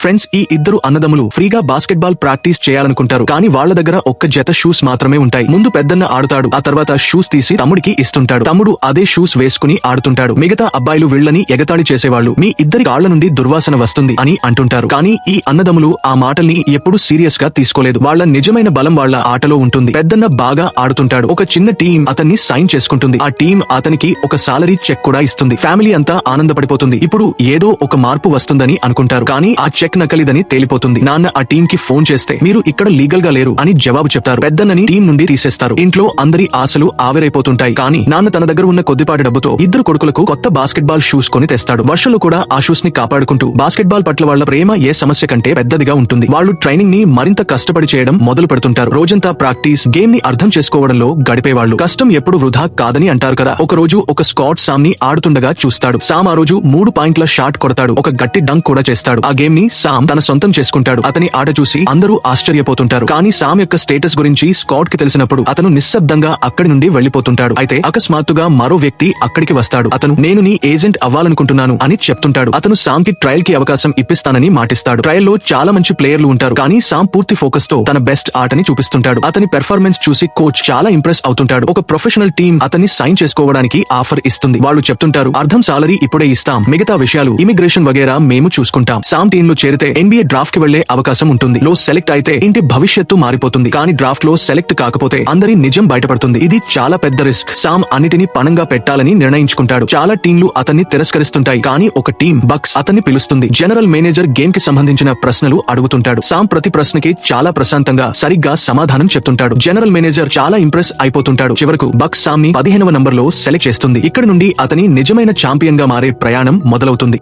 Friends ఈ ఇద్దరు అన్నదమ్ములు ఫ్రీగా బాస్కెట్బాల్ ప్రాక్టీస్ చేయాలనుకుంటారు. కానీ వాళ్ళ దగ్గర ఒక్క జత షూస్ మాత్రమే ఉంటాయి. ముందు పెద్దన్న ఆడుతాడు. ఆ తర్వాత షూస్ తీసి తమ్ముడికి ఇస్తుంటాడు. తమ్ముడు అదే షూస్ వేసుకుని ఆడుతుంటాడు. మిగతా అబ్బాయిలు వీళ్ళని ఎగతాళి చేసేవాళ్ళు. మీ ఇద్దరి కాళ్ళ నుండి దుర్వాసన వస్తుంది అని అంటుంటారు. కానీ ఈ అన్నదమ్ములు ఆ మాటల్ని ఎప్పుడు సీరియస్గా తీసుకోలేదు. వాళ్ళ నిజమైన బలం వాళ్ళ ఆటలో ఉంటుంది. పెద్దన్న బాగా ఆడుతుంటాడు. ఒక చిన్న టీం అతన్ని సైన్ చేసుకుంటుంది. ఆ టీం అతనికి ఒక సాలరీ చెక్ కూడా ఇస్తుంది. ఫ్యామిలీ అంతా ఆనందపడిపోతుంది. ఇప్పుడు ఏదో ఒక మార్పు వస్తుందని అనుకుంటారు. కానీ ఆ చెక్ నకలిదని తేలిపోతుంది. నాన్న ఆ టీం కి ఫోన్ చేస్తే మీరు ఇక్కడ లీగల్గా లేరు అని జవాబు చెప్తారు. పెద్దన్నని టీం నుండి తీసేస్తారు. ఇంట్లో అందరి ఆశలు ఆవిరైపోతుంటాయి. కానీ నాన్న తన దగ్గర ఉన్న కొద్దిపాటి డబ్బుతో ఇద్దరు కొడుకులకు కొత్త బాస్కెట్బాల్ షూస్ కొని తెస్తాడు. వర్షంలో కూడా ఆ షూస్ని కాపాడుకుంటూ బాస్కెట్బాల్ పట్ల వాళ్ళ ప్రేమ ఏ సమస్య కంటే పెద్దదిగా ఉంటుంది. వాళ్ళు ట్రైనింగ్ని మరింత కష్టపడి చేయడం మొదలు పెడుతుంటారు. రోజంతా ప్రాక్టీస్ గేమ్ని అర్థం చేసుకోవడంలో గడిపేవాళ్ళు. కష్టం ఎప్పుడు వృధా కాదని అంటారు కదా. ఒక రోజు ఒక స్కాట్ సామ్ని ఆడుతుండగా చూస్తాడు. సామ్ ఆ రోజు మూడు పాయింట్ల షాట్ కొడతాడు. ఒక గట్టి డంక్ కూడా చేస్తాడు. ఆ గేమ్ని సామ్ తన సొంతం చేసుకుంటాడు. అతని ఆట చూసి అందరూ ఆశ్చర్యపోతుంటారు. కానీ సామ్ యొక్క స్టేటస్ గురించి స్కాట్కి తెలిసినప్పుడు అతను నిశ్శబ్దంగా అక్కడి నుండి వెళ్ళిపోతుంటాడు అయితే అకస్మాత్తుగా మరో వ్యక్తి అక్కడికి వస్తాడు. అతను నేను నీ ఏజెంట్ అవ్వాలనుకుంటున్నాను అని చెప్తుంటాడు. అతను సామ్కి ట్రయల్కి అవకాశం ఇప్పిస్తానని మాటిస్తాడు. ట్రయల్లో చాలా మంచి ప్లేయర్లు ఉంటారు. కానీ సామ్ పూర్తి ఫోకస్తో తన బెస్ట్ ఆటని చూపిస్తుంటాడు. అతని పెర్ఫార్మెన్స్ చూసి కోచ్ చాలా ఇంప్రెస్ అవుతుంటాడు. ఒక ప్రొఫెషనల్ టీం అతన్ని సైన్ చేసుకోవడానికి ఆఫర్ ఇస్తుంది. వాళ్ళు చెప్తుంటారు అర్థం సాలరీ ఇప్పుడే ఇస్తాం. మిగతా విషయాలు ఇమిగ్రేషన్ వగేరా మేము చూసుకుంటాం. సామ్ టీమ్లో చేరితే ఎన్బిఏ డ్రాఫ్ట్కి వెళ్ళే అవకాశం ఉంటుంది. లో సెలెక్ట్ అయితే ఇంటి భవిష్యత్తు మారిపోతుంది. కానీ డ్రాఫ్ట్లో సెలెక్ట్ కాకపోతే అందరి నిజం బయటపడుతుంది. ఇది చాలా పెద్ద రిస్క్ సామ్ అన్నిటిని పణంగా పెట్టాలని నిర్ణయించుకుంటాడు. చాలా టీంలు అతన్ని తిరస్కరిస్తుంటాయి. కానీ ఒక టీం బక్స్ అతన్ని పిలుస్తుంది. జనరల్ మేనేజర్ గేమ్కి సంబంధించిన ప్రశ్నలు అడుగుతుంటాడు. సామ్ ప్రతి ప్రశ్నకి చాలా ప్రశాంతంగా సరిగ్గా సమాధానం చెప్తుంటాడు. జనరల్ మేనేజర్ చాలా ఇంప్రెస్ అయిపోతుంటాడు. చివరకు బక్స్ సామ్ని పదిహేనవ నంబర్లో సెలెక్ట్ చేస్తుంది. ఇక్కడ నుండి అతని నిజమైన ఛాంపియన్గా మారే ప్రయాణం మొదలవుతుంది.